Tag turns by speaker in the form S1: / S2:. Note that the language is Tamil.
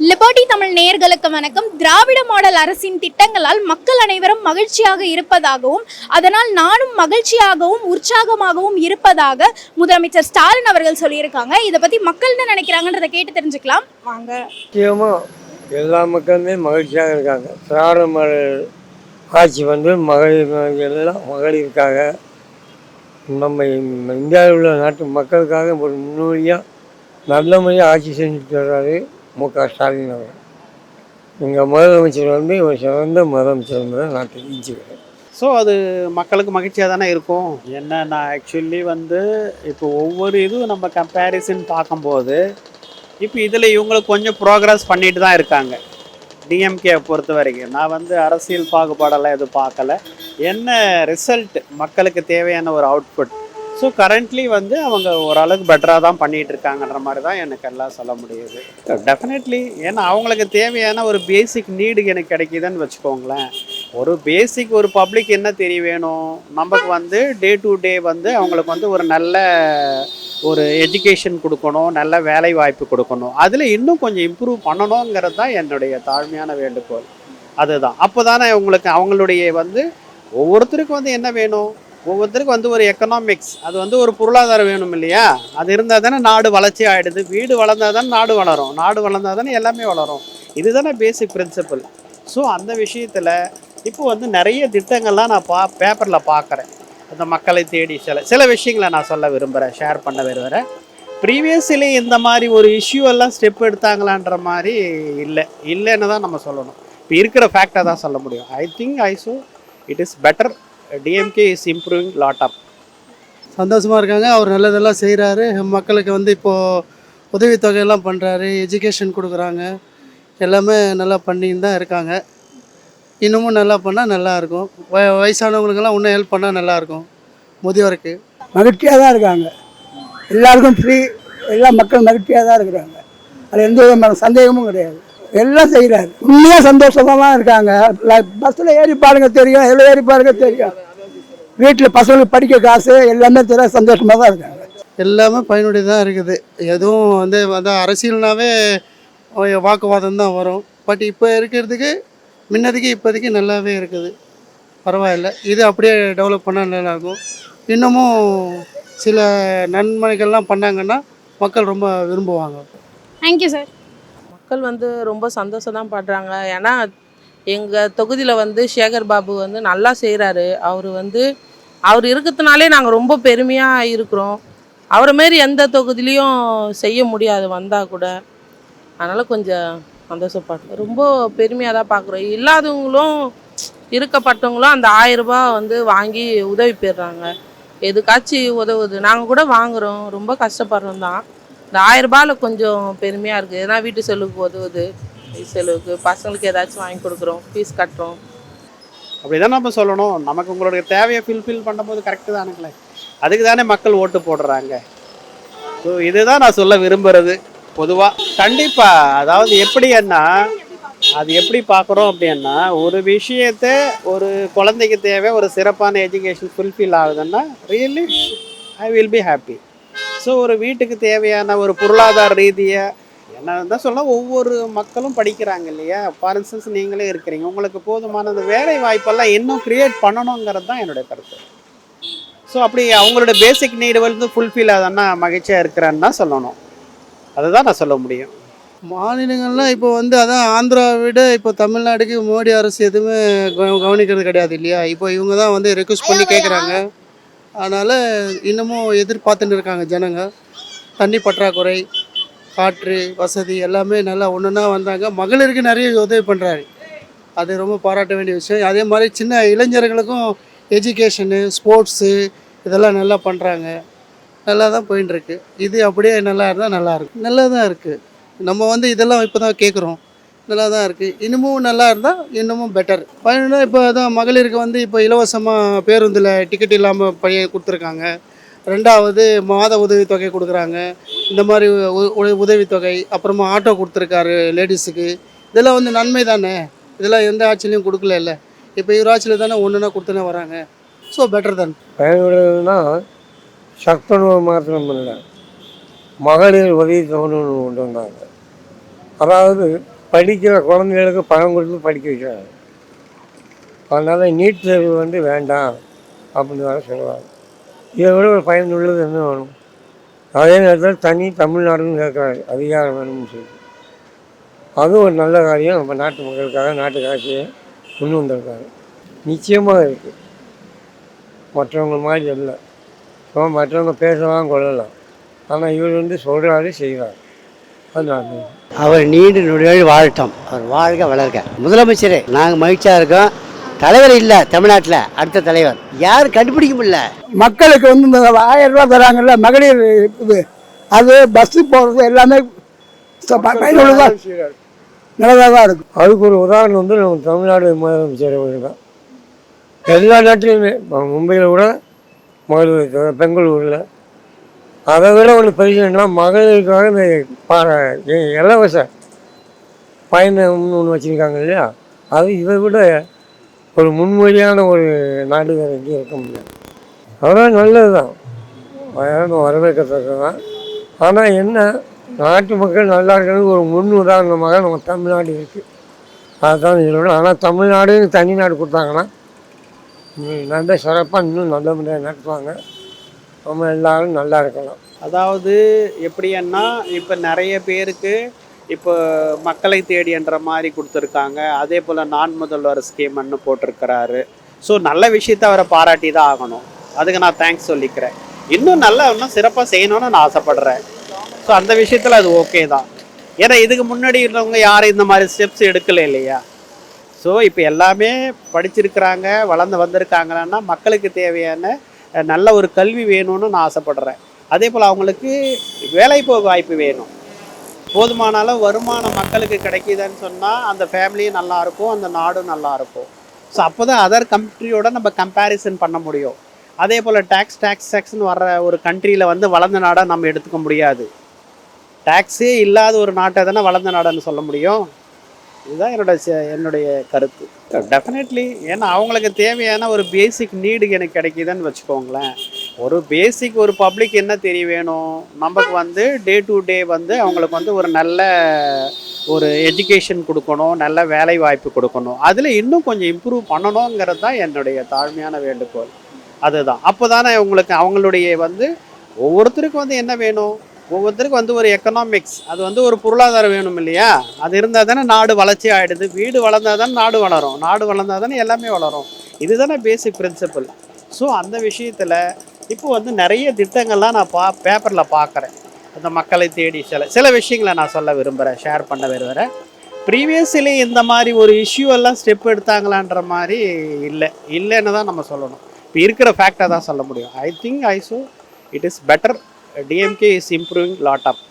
S1: லிபர்டி தமிழ் நேயர்களுக்கு வணக்கம். திராவிட மாடல் அரசின் திட்டங்களால் மக்கள் அனைவரும் மகிழ்ச்சியாக இருப்பதாகவும் அதனால் நானும் மகிழ்ச்சியாகவும் உற்சாகமாகவும் இருப்பதாக முதலமைச்சர் ஸ்டாலின் அவர்கள் சொல்லியிருக்காங்க. இதை பத்தி மக்கள் என்ன நினைக்கிறாங்கன்றதை கேட்டு தெரிஞ்சுக்கலாம். வாங்க.
S2: முக்கியமாக எல்லா மக்களுமே மகிழ்ச்சியாக இருக்காங்க. திராவிட மாடல் ஆட்சி வந்து மகளிர் எல்லாம் மகளிருக்காக நம்ம இந்தியாவில் உள்ள நாட்டு மக்களுக்காக ஒரு முன்னோடியாக நல்ல முறையாக ஆட்சி செஞ்சுட்டு வர்றாரு. மு க ஸ்டாலின் அவர் இங்கே முதலமைச்சர் வந்து இவர் சிறந்த முதலமைச்சர் என்பதை நான் தெரிஞ்சுக்கிறேன்.
S3: ஸோ அது மக்களுக்கு மகிழ்ச்சியாக தானே இருக்கும்? என்ன நான் ஆக்சுவலி வந்து இப்போ ஒவ்வொரு இதுவும் நம்ம கம்பேரிசன் பார்க்கும்போது இப்போ இதில் இவங்களுக்கு கொஞ்சம் ப்ரோக்ரஸ் பண்ணிட்டு தான் இருக்காங்க. டிஎம்கே பொறுத்த வரைக்கும். நான் வந்து அரசியல் பாகுபாடெல்லாம் எதுவும் பார்க்கல. என்ன ரிசல்ட் மக்களுக்கு தேவையான ஒரு அவுட்புட் ஸோ கரண்ட்லி வந்து அவங்க ஓரளவுக்கு பெட்டராக தான் பண்ணிகிட்டு இருக்காங்கன்ற மாதிரி தான் எனக்கு எல்லாம் சொல்ல முடியுது. டெஃபினெட்லி ஏன்னா அவங்களுக்கு தேவையான ஒரு பேசிக் நீடு எனக்கு கிடைக்குதுன்னு வச்சுக்கோங்களேன். ஒரு பேசிக் ஒரு பப்ளிக் என்ன தெரிய வேணும்? நமக்கு வந்து டே டு டே வந்து அவங்களுக்கு வந்து ஒரு நல்ல ஒரு எஜுகேஷன் கொடுக்கணும் நல்ல வேலை வாய்ப்பு கொடுக்கணும். அதில் இன்னும் கொஞ்சம் இம்ப்ரூவ் பண்ணணுங்கிறது தான் என்னுடைய தாழ்மையான வேண்டுகோள். அதுதான். அப்போ தானே உங்களுக்கு அவங்களுடைய வந்து ஒவ்வொருத்தருக்கும் வந்து என்ன வேணும்? ஒவ்வொருத்தருக்கும் வந்து ஒரு எக்கனாமிக்ஸ் அது வந்து ஒரு பொருளாதாரம் வேணும் இல்லையா? அது இருந்தால் தானே நாடு வளர்ச்சி ஆகிடுது வீடு வளர்ந்தால் தானே நாடு வளரும். நாடு வளர்ந்தால் தானே எல்லாமே வளரும். இதுதானே பேசிக் பிரின்சிபல் ஸோ அந்த விஷயத்தில் இப்போ வந்து நிறைய திட்டங்கள்லாம் நான் பா பேப்பரில் பார்க்குறேன் அந்த மக்களை தேடி சில சில விஷயங்களை நான் சொல்ல விரும்புகிறேன் ஷேர் பண்ண விரும்புகிறேன் ப்ரீவியஸ்லி இந்த மாதிரி ஒரு இஷ்யூ எல்லாம் ஸ்டெப் எடுத்தாங்களான்ற மாதிரி இல்லை. இல்லைன்னு தான் நம்ம சொல்லணும். இப்போ இருக்கிற ஃபேக்டாக தான் சொல்ல முடியும். I think I so it is better DMK is improving lot of
S4: சந்தோஷமாக இருக்காங்க. அவர் நல்லதெல்லாம் செய்கிறாரு மக்களுக்கு வந்து இப்போது உதவித்தொகையெல்லாம் பண்ணுறாரு எஜுகேஷன் கொடுக்குறாங்க. எல்லாமே நல்லா பண்ணின்னு தான் இருக்காங்க. இன்னமும் நல்லா பண்ணால் நல்லாயிருக்கும் வ வயசானவங்களுக்கெல்லாம் இன்னும் ஹெல்ப் பண்ணால் நல்லாயிருக்கும் முதியோருக்கு.
S5: மகிழ்ச்சியாக தான் இருக்காங்க. எல்லாருக்கும் ஃப்ரீ எல்லா மக்கள் மகிழ்ச்சியாக தான் இருக்கிறாங்க. அது எந்த விதமான சந்தேகமும் கிடையாது. எல்லாம் செய்கிறாரு உண்மையாக சந்தோஷமாக தான் இருக்காங்க பஸ்ஸில் ஏறி பாருங்க தெரியும். எவ்வளோ ஏறி பாருங்க தெரியும். வீட்டில் பசங்களுக்கு படிக்க காசு எல்லாமே தெரிய சந்தோஷமாக தான் இருக்காங்க.
S4: எல்லாமே பயனுடையதாக இருக்குது. எதுவும் வந்து வந்து அரசியல்னாவே வாக்குவாதம் தான் வரும். பட் இப்போ இருக்கிறதுக்கு முன்னதுக்கு இப்போதைக்கு நல்லாவே இருக்குது. பரவாயில்ல. இது அப்படியே டெவலப் பண்ணால் நல்லாயிருக்கும். இன்னமும் சில நன்மைகள்லாம் பண்ணாங்கன்னா மக்கள் ரொம்ப விரும்புவாங்க.
S1: தேங்க்யூ சார்
S6: மக்கள் வந்து ரொம்ப சந்தோஷம் தான் படுறாங்க. ஏன்னா எங்கள் தொகுதியில் வந்து சேகர் பாபு வந்து நல்லா செய்கிறாரு அவர் வந்து அவர் இருக்கிறதுனாலே நாங்கள் ரொம்ப பெருமையாக இருக்கிறோம். அவரை மாரி எந்த தொகுதியிலையும் செய்ய முடியாது வந்தால் கூட. அதனால் கொஞ்சம் சந்தோஷப்படுறோம் ரொம்ப பெருமையாக தான் பார்க்குறோம் இல்லாதவங்களும் இருக்கப்பட்டவங்களும் அந்த ஆயிரரூபா ரூபாய் வந்து வாங்கி உதவி பெறுறாங்க. எதுக்காச்சும் உதவுது. நாங்கள் கூட வாங்குகிறோம் ரொம்ப கஷ்டப்படுறோம் தான் இந்த ஆயிரம் கொஞ்சம் பெருமையாக இருக்குது ஏன்னா வீட்டு செலவுக்கு உதவுது. வீட்டு செலவுக்கு பசங்களுக்கு ஏதாச்சும் வாங்கி கொடுக்குறோம். ஃபீஸ் கட்டுறோம்.
S3: அப்படி தான் நம்ம சொல்லணும். நமக்கு உங்களுடைய தேவையை ஃபில்ஃபில் பண்ணும்போது கரெக்டு தானுங்களே அதுக்கு தானே மக்கள் ஓட்டு போடுறாங்க. ஸோ இதுதான் நான் சொல்ல விரும்புகிறது பொதுவாக கண்டிப்பாக அதாவது எப்படின்னா அது எப்படி பார்க்குறோம் அப்படின்னா ஒரு விஷயத்தை ஒரு குழந்தைக்கு தேவை ஒரு சிறப்பான எஜுகேஷன் ஃபுல்ஃபில் ஆகுதுன்னா really I will be happy so ஒரு வீட்டுக்கு தேவையான ஒரு பொருளாதார ரீதியாக என்ன தான் சொல்ல ஒவ்வொரு மக்களும் படிக்கிறாங்க இல்லையா? ஃபார் இன்ஸ்டன்ஸ் நீங்களே இருக்கிறீங்க. உங்களுக்கு போதுமான அந்த வேலை வாய்ப்பெல்லாம் இன்னும் கிரியேட் பண்ணணுங்கிறது தான் என்னுடைய கருத்து. ஸோ அப்படி அவங்களோட பேசிக் நீடு வந்து ஃபுல்ஃபில் ஆகுதுன்னா மகிழ்ச்சியாக இருக்கிறான்னு தான் சொல்லணும். அதுதான் நான் சொல்ல முடியும்.
S4: மாநிலங்கள்லாம் இப்போ வந்து அதான் ஆந்திரா விட இப்போ தமிழ்நாடுக்கு மோடி அரசு எதுவுமே கவ- கவனிக்கிறது கிடையாது இல்லையா? இப்போ இவங்க தான் வந்து ரெக்வஸ்ட் பண்ணி கேட்குறாங்க அதனால் இன்னமும் எதிர்பார்த்துட்டு இருக்காங்க ஜனங்க. தண்ணி பற்றாக்குறை காற்று வசதி எல்லாமே நல்லா ஒன்றுனா வந்தாங்க. மகளிருக்கு நிறைய உதவி பண்ணுறாரு அது ரொம்ப பாராட்ட வேண்டிய விஷயம். அதே மாதிரி சின்ன இளைஞர்களுக்கும் எஜுகேஷனு ஸ்போர்ட்ஸு இதெல்லாம் நல்லா பண்ணுறாங்க நல்லா தான் போயின்னு இருக்கு. இது அப்படியே நல்லா இருந்தால் நல்லா இருக்கு நல்லா தான் இருக்குது நம்ம வந்து இதெல்லாம் இப்போ தான் கேட்குறோம் நல்லா தான் இருக்குது இன்னமும் நல்லா இருந்தால் இன்னமும் பெட்டர் பயனுள்ள இப்போ தான் மகளிருக்கு வந்து இப்போ இலவசமாக பேருந்தில் டிக்கெட் இல்லாமல் பையன் கொடுத்துருக்காங்க. ரெண்டாவது மாத உதவித்தொகை கொடுக்குறாங்க. இந்த மாதிரி உ- உ- உதவித்தொகை அப்புறமா ஆட்டோ கொடுத்துருக்காரு லேடிஸுக்கு இதெல்லாம் வந்து நன்மை தானே? இதெல்லாம் எந்த ஆட்சிலையும் கொடுக்கல இல்லை இப்போ இவர் ஆட்சியில் தானே ஒன்றுனா கொடுத்துனே வராங்க. ஸோ பெட்டர் தான்
S2: பயனுள்ளதுன்னா சத்துணவு மாத்திரம் இல்லை. மகளிர் உதவி தொகைன்னு ஒன்று கொண்டு வந்தாங்க. அதாவது படிக்கிற குழந்தைகளுக்கு பணம் கொடுத்து படிக்க வைக்கிறாங்க. அதனால் நீட் தேர்வு வந்து வேண்டாம் அப்படின்னு வேற சொல்லுவாங்க இதை விட ஒரு பயனுள்ளது என்ன வேணும்? அதே நேரத்தில் தனி தமிழ்நாடுன்னு கேட்குறாரு அதிகாரம் வேணும்னு சொல்லி. அதுவும் ஒரு நல்ல காரியம். நம்ம நாட்டு மக்களுக்காக நாட்டு காட்சியை கொண்டு வந்திருக்காரு நிச்சயமாக இருக்குது மற்றவங்க மாதிரி இல்லை. ஸோ மற்றவங்க பேசலாம் கொள்ளலாம். ஆனால் இவர் வந்து சொல்கிறாரு செய்கிறார்
S7: அவர் நீண்ட நொடிகள் வாழட்டும் அவர் வாழ்க வளர்க. முதலமைச்சரே நாங்கள் மகிழ்ச்சியாக இருக்கோம். தலைவர் இல்லை தமிழ்நாட்டில். அடுத்த தலைவர். யார் கண்டுபிடிக்க முடியல.
S5: மக்களுக்கு வந்து இந்த ஆயிரம் ரூபா தராங்கல்ல மகளிர் இது அது பஸ்ஸு போகிறது எல்லாமே நல்லதாக தான் இருக்கும்.
S2: அதுக்கு ஒரு உதாரணம் வந்து நம்ம தமிழ்நாடு முதலமைச்சர் அவர்கள் தான் எல்லா நாட்டிலையுமே இப்போ மும்பையில் கூட மகளிர் பெங்களூரில் அதை விட ஒன்று பெரிய மகளிருக்காக இந்த பா- இலவச பயணம்னு ஒன்று வச்சுருக்காங்க இல்லையா? அது இதை விட ஒரு முன்மொழியான ஒரு நாடு வேறு எங்கேயும் இருக்க முடியாது. அதெல்லாம் நல்லது தான் அதெல்லாம் வரவேற்கத்தக்கது தான் ஆனால் என்ன நாட்டு மக்கள் நல்லா இருக்கிறது ஒரு முன் உதாரணமாக நம்ம தமிழ்நாடு இருக்குது அதுதான் சொல்லணும் ஆனால் தமிழ்நாடு தனிநாடு கொடுத்தாங்கன்னா நல்லா நல்ல சிறப்பாக இன்னும் நல்ல முறையாக நடத்துவாங்க. நம்ம எல்லாரும் நல்லா இருக்கலாம்
S3: அதாவது எப்படின்னா இப்போ நிறைய பேருக்கு இப்போ மக்களை தேடி என்ற மாதிரி கொடுத்துருக்காங்க. அதே போல் நான் முதல்வர் ஸ்கீம்னு போட்டிருக்கிறாரு. ஸோ நல்ல விஷயத்த அவரை பாராட்டி தான் ஆகணும். அதுக்கு நான் தேங்க்ஸ் சொல்லிக்கிறேன். இன்னும் நல்லா இன்னும் சிறப்பாக செய்யணும்னு நான் ஆசைப்படுறேன். ஸோ அந்த விஷயத்தில் அது ஓகே தான். ஏன்னா இதுக்கு முன்னாடி இருந்தவங்க யாரும் இந்த மாதிரி ஸ்டெப்ஸ் எடுக்கலை இல்லையா? ஸோ இப்போ எல்லாமே படிச்சிருக்கிறாங்க வளர்ந்து வந்திருக்காங்கன்னா மக்களுக்கு தேவையான நல்ல ஒரு கல்வி வேணும்னு நான் ஆசைப்படுறேன். அதே போல் அவங்களுக்கு வேலை போக வாய்ப்பு வேணும். போதுமான அளவு வருமானம் மக்களுக்கு கிடைக்குதுன்னு சொன்னால் அந்த ஃபேமிலியும் நல்லாயிருக்கும் அந்த நாடும் நல்லா இருக்கும். ஸோ அப்போ தான் அதர் கண்ட்ரியோட நம்ம கம்பேரிசன் பண்ண முடியும். அதே போல் டேக்ஸ் டேக்ஸ் டேக்ஸ்னு வர்ற ஒரு கண்ட்ரியில் வந்து வளர்ந்த நாடாக நம்ம எடுத்துக்க முடியாது. டேக்ஸே இல்லாத ஒரு நாட்டை தானே வளர்ந்த நாடுன்னு சொல்ல முடியும். இதுதான் என்னோட என்னுடைய கருத்து. டெஃபினெட்லி ஏன்னா அவங்களுக்கு தேவையான ஒரு பேசிக் நீடு எனக்கு கிடைக்குதுன்னு வச்சுக்கோங்களேன். ஒரு பேசிக் ஒரு பப்ளிக் என்ன தெரிய வேணும்? நமக்கு வந்து டே டு டே வந்து அவங்களுக்கு வந்து ஒரு நல்ல ஒரு எஜுகேஷன் கொடுக்கணும் நல்ல வேலை வாய்ப்பு கொடுக்கணும். அதில் இன்னும் கொஞ்சம் இம்ப்ரூவ் பண்ணணுங்கிறது தான் என்னுடைய தாழ்மையான வேண்டுகோள். அதுதான். அப்போ தானே அவங்களுக்கு அவங்களுடைய வந்து ஒவ்வொருத்தருக்கும் வந்து என்ன வேணும்? ஒவ்வொருத்தருக்கும் வந்து ஒரு எக்கனாமிக்ஸ் அது வந்து ஒரு பொருளாதாரம் வேணும் இல்லையா? அது இருந்தால் தானே நாடு வளர்ச்சி ஆகிடுது வீடு வளர்ந்தால் தானே நாடு வளரும். நாடு வளர்ந்தால் தானே எல்லாமே வளரும். இதுதானே பேசிக் பிரின்சிபல் ஸோ அந்த விஷயத்தில் இப்போ வந்து நிறைய திட்டங்கள்லாம் நான் பா பேப்பரில் பார்க்குறேன் அந்த மக்களை தேடி சில சில விஷயங்களை நான் சொல்ல விரும்புகிறேன் ஷேர் பண்ண விரும்புகிறேன் ப்ரீவியஸ்லி இந்த மாதிரி ஒரு இஷ்யூ எல்லாம் ஸ்டெப் எடுத்தாங்களான்ற மாதிரி இல்லை. இல்லைன்னு தான் நம்ம சொல்லணும். இப்போ இருக்கிற ஃபேக்டாக தான் சொல்ல முடியும். I think I so it is better DMK is improving lot of